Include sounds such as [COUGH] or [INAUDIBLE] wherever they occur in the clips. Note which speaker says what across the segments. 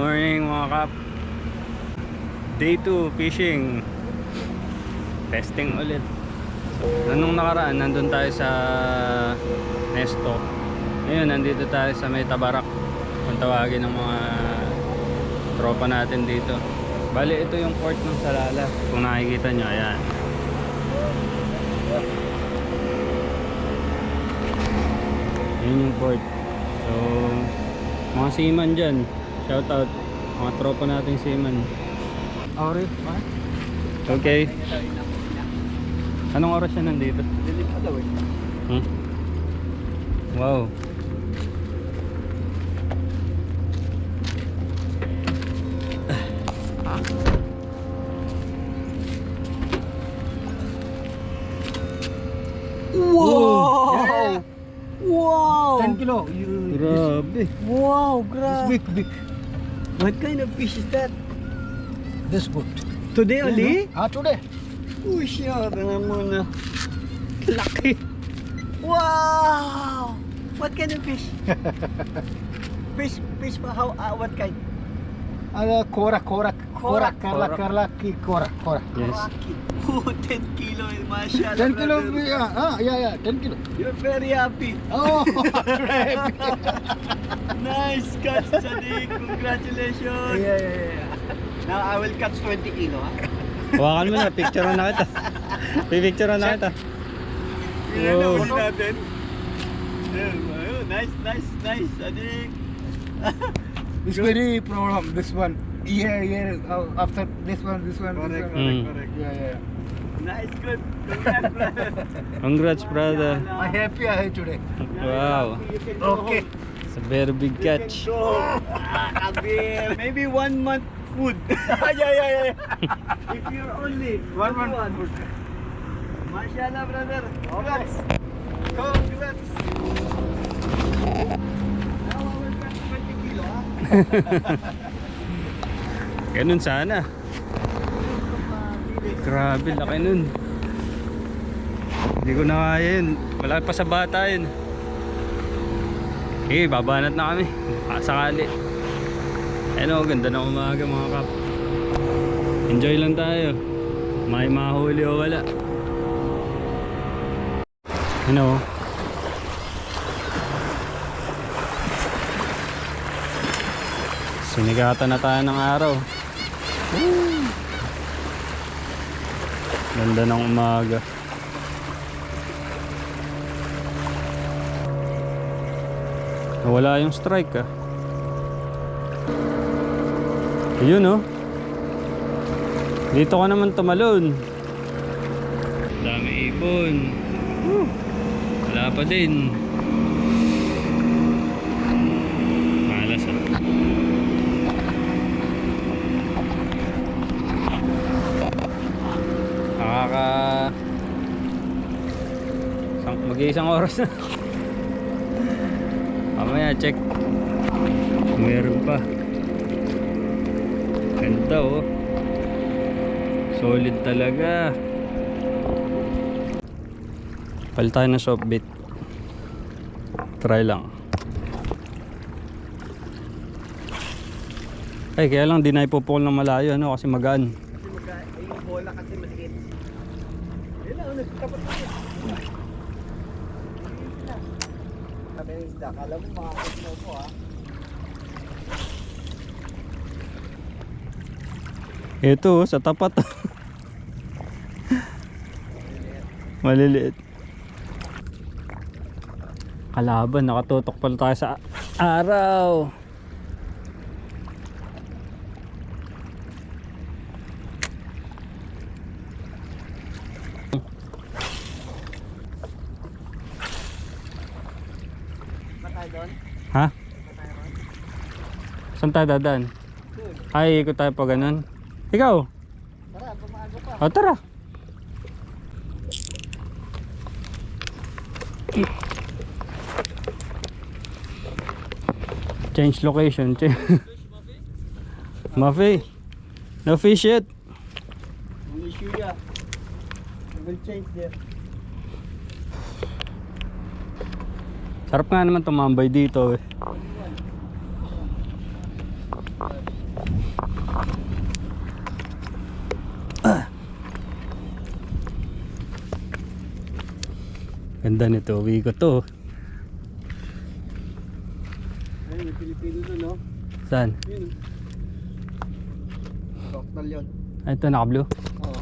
Speaker 1: Morning mga kap. Day 2 fishing. Testing ulit. So, nung nakaraan, nandun tayo sa Nesto. Ngayon, nandito tayo sa may Tabarak. Kung tawagin ng mga tropa natin dito. Bali, ito yung port ng Salala. Kung nakikita nyo, ayan. Yun yung port. So, mga seaman dyan. Shout out. Mga tropa nating seaman.
Speaker 2: Ori,
Speaker 1: Okay. Anong oras siya nandito? Hmm? Wow.
Speaker 2: Wow! Wow! 10 kilo.
Speaker 1: Grabe.
Speaker 2: Wow, grabe. Big, big. What kind of fish is that? This good. Today only? Ah, today. Oh, siya. Mo na. Laki. Wow! What kind of fish? [LAUGHS] fish, fish how, uh, what kind?
Speaker 3: Ada korak korak
Speaker 2: Korak.
Speaker 3: korak karla
Speaker 1: Korak.
Speaker 3: korak korak.
Speaker 1: Yes.
Speaker 2: Oh, 10 kilo, mashallah.
Speaker 3: 10 kilo yeah, ah yeah yeah 10 kilo.
Speaker 2: You're very happy.
Speaker 3: Oh, [LAUGHS]
Speaker 2: Nice catch, Sadiq. Congratulations.
Speaker 3: yeah yeah yeah.
Speaker 2: Now I will catch 20 kilo. Ha?
Speaker 1: Hawakan mo na. Picture na kita. Pipicture na kita.
Speaker 2: Ilan na huli natin? Nice, nice, nice, Sadiq.
Speaker 3: It's very problem this one. Yeah yeah uh, after this one this one
Speaker 2: Correct,
Speaker 3: this one.
Speaker 1: correct, Mm.
Speaker 2: correct.
Speaker 3: Yeah yeah.
Speaker 2: Nice, good. Congrats, brother. [LAUGHS]
Speaker 1: Congrats brother.
Speaker 3: I happy I today.
Speaker 1: Wow.
Speaker 2: You can go
Speaker 3: Okay.
Speaker 1: It's a very big
Speaker 2: You can
Speaker 1: catch.
Speaker 2: go. Ah, Maybe one month food. [LAUGHS] yeah, yeah, yeah. [LAUGHS] If you're only
Speaker 3: One month food.
Speaker 2: Mashallah, brother. Congrats. Congrats. Now I will catch 20 kilo, ha?
Speaker 1: Ganun sana. Grabe, laki nun. Hindi ko na kaya yun. Wala pa sa bata yun. Okay, babanat na kami. Baka sakali. Ayun o, ganda ng umaga mga kap. Enjoy lang tayo. May mahuli o wala. Ano? Sinigatan na tayo ng araw. Woo! Ganda ng umaga. Nawala yung strike ah. Ayun oh. Dito ka naman tumalon. Dami ibon. Woo! Wala pa din. Malas ah. Nakaka... Isang, mag-iisang oras na. Mamaya check. Meron pa. Ganda oh. Solid talaga. Palit tayo soft bait. Try lang. Ay, kaya lang di na ipupukol ng malayo ano kasi magaan.
Speaker 2: Kasi magka, eh, yung bola kasi maliit. Yun lang, nagtapat na yun. Sabi ng isda, kala mo mo po ha.
Speaker 1: Ito oh, sa tapat. [LAUGHS] Maliliit. Kalaban, nakatutok pala tayo sa araw.
Speaker 2: Ba tayo doon?
Speaker 1: Ha? Saan tayo dadaan? Ay, ikot tayo pa ganun. Ikaw?
Speaker 2: Tara, bumago pa.
Speaker 1: O, tara. Change location. [LAUGHS] Change. Mafi. No fish yet.
Speaker 2: Only Shuya. We will change there.
Speaker 1: Sarap nga naman tumambay dito eh. Ah. Ganda nito, uwi ko to.
Speaker 2: Ayun, may Pilipino doon, no?
Speaker 1: Saan?
Speaker 2: Yun. Cocktail yun.
Speaker 1: Ay, ito, naka-blue.
Speaker 2: Oo.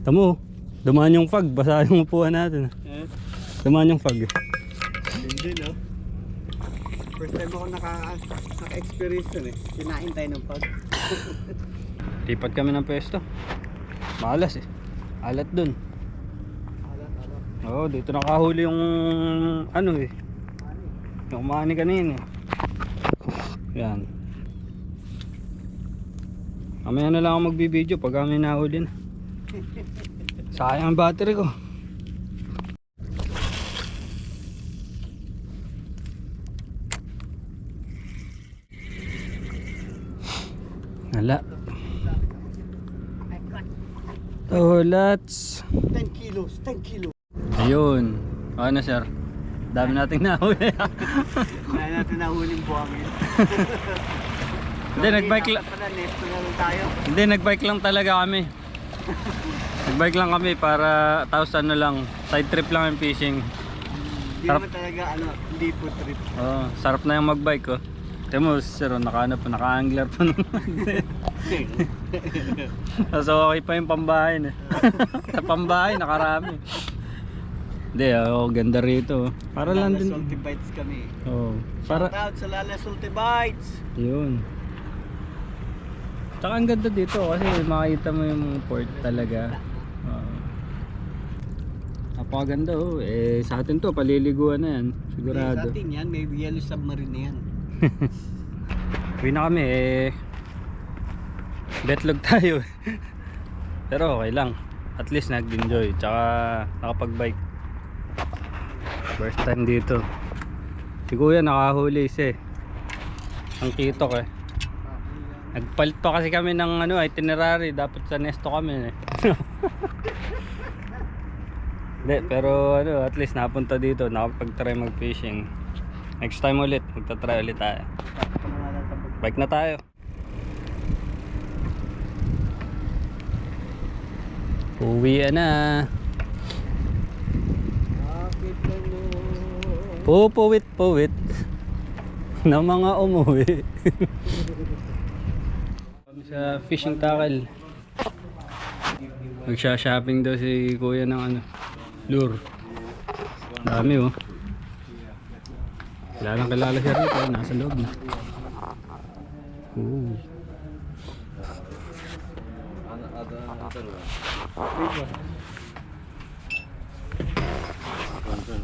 Speaker 1: Tamo, dumaan yung fog, basa yung upuan natin. Dumaan yung fog.
Speaker 2: Hindi, no? First time ako naka, naka-experience yun eh. Kinain tayo ng pag. [LAUGHS]
Speaker 1: Lipat kami ng pwesto. Malas eh. Alat dun.
Speaker 2: Alat, alat.
Speaker 1: Oo, dito nakahuli yung ano eh. Yung mani kanina eh. Yan. Mamaya na lang ako magbibideo pag kami nahuli na. [LAUGHS] Sayang ang battery ko. Wala. Oh, lots.
Speaker 2: 10 kilos, 10 kilos.
Speaker 1: Ayun. Ano sir? Dami nating nahuli.
Speaker 2: Kaya [LAUGHS] natin nahuling buhangin. [LAUGHS]
Speaker 1: Hindi, nagbike lang. Hindi, nagbike lang talaga kami. nagbike lang kami para tapos ano lang, side trip lang yung fishing.
Speaker 2: Hindi
Speaker 1: Sarap.
Speaker 2: naman talaga, ano, hindi po trip.
Speaker 1: Oh, sarap na yung magbike oh. Tignan mo, sir, oh, naka, ano, pa, naka-angler pa nun. so, okay pa yung pambahay na. [LAUGHS] Sa pambahay, nakarami. Hindi, oh, ganda rito. oh. Para lang din.
Speaker 2: Salty Bites kami.
Speaker 1: Oh,
Speaker 2: Para... Shout out sa Lala Salty Bites!
Speaker 1: Yun. Tsaka ang ganda dito kasi makita mo yung port talaga. Oo. Napakaganda oh. Eh sa atin to paliliguan na yan.
Speaker 2: Sa
Speaker 1: Sigurado.
Speaker 2: atin yan, may yellow submarine na yan. [LAUGHS]
Speaker 1: Uwi na kami eh. Betlog tayo. [LAUGHS] Pero okay lang. At least nag-enjoy. Tsaka nakapag-bike. First time dito. Si kuya nakahuli isa eh. Ang kitok eh. Nagpalit pa kasi kami ng ano itinerary, dapat sa Nesto kami eh. [LAUGHS] Hindi, pero ano, at least napunta dito, nakapag-try mag-fishing. Next time ulit, magta-try ulit tayo. Bike na tayo. Uwi na. Pupuwit puwit na mga umuwi. [LAUGHS] Sa fishing tackle. Magsha-shopping daw si kuya ng ano, lure. Dami oh. Kilalang kilala siya rito, nasa loob na. Ooh.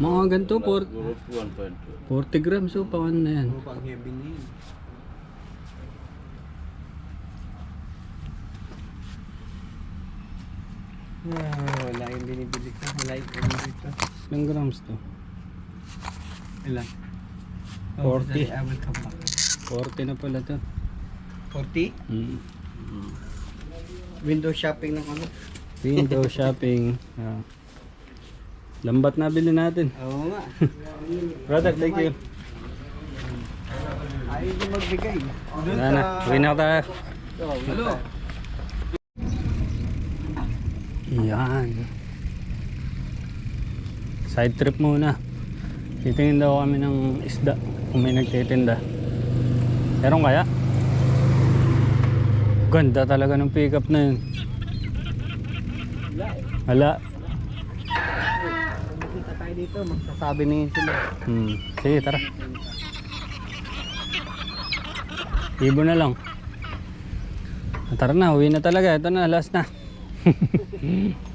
Speaker 1: Mga ganito, por 40 grams oh, paano na yan?
Speaker 2: Pang heavy na. Ah, wala yung binibili ko. Wala yung binibili ko.
Speaker 1: Ilang grams to?
Speaker 2: Ilan?
Speaker 1: 40.
Speaker 2: I will come back.
Speaker 1: 40 na pala to.
Speaker 2: 40?
Speaker 1: Mm.
Speaker 2: Window shopping ng ano?
Speaker 1: Window [LAUGHS] shopping. Ah. Lambat na bili natin.
Speaker 2: Oo nga. [LAUGHS]
Speaker 1: Brother, thank you.
Speaker 2: Ayaw yung magbigay.
Speaker 1: Wala na, uwi na tayo.
Speaker 2: Hello.
Speaker 1: Yan. Side trip muna. Titingin daw kami ng isda kung may nagtitinda. Meron kaya? Ganda talaga ng pickup na yun. Wala.
Speaker 2: Makita tayo dito. Magsasabi na yun sila.
Speaker 1: Hmm. Sige, tara. Ibo na lang. Tara na, uwi na talaga. Ito na, last na. [LAUGHS]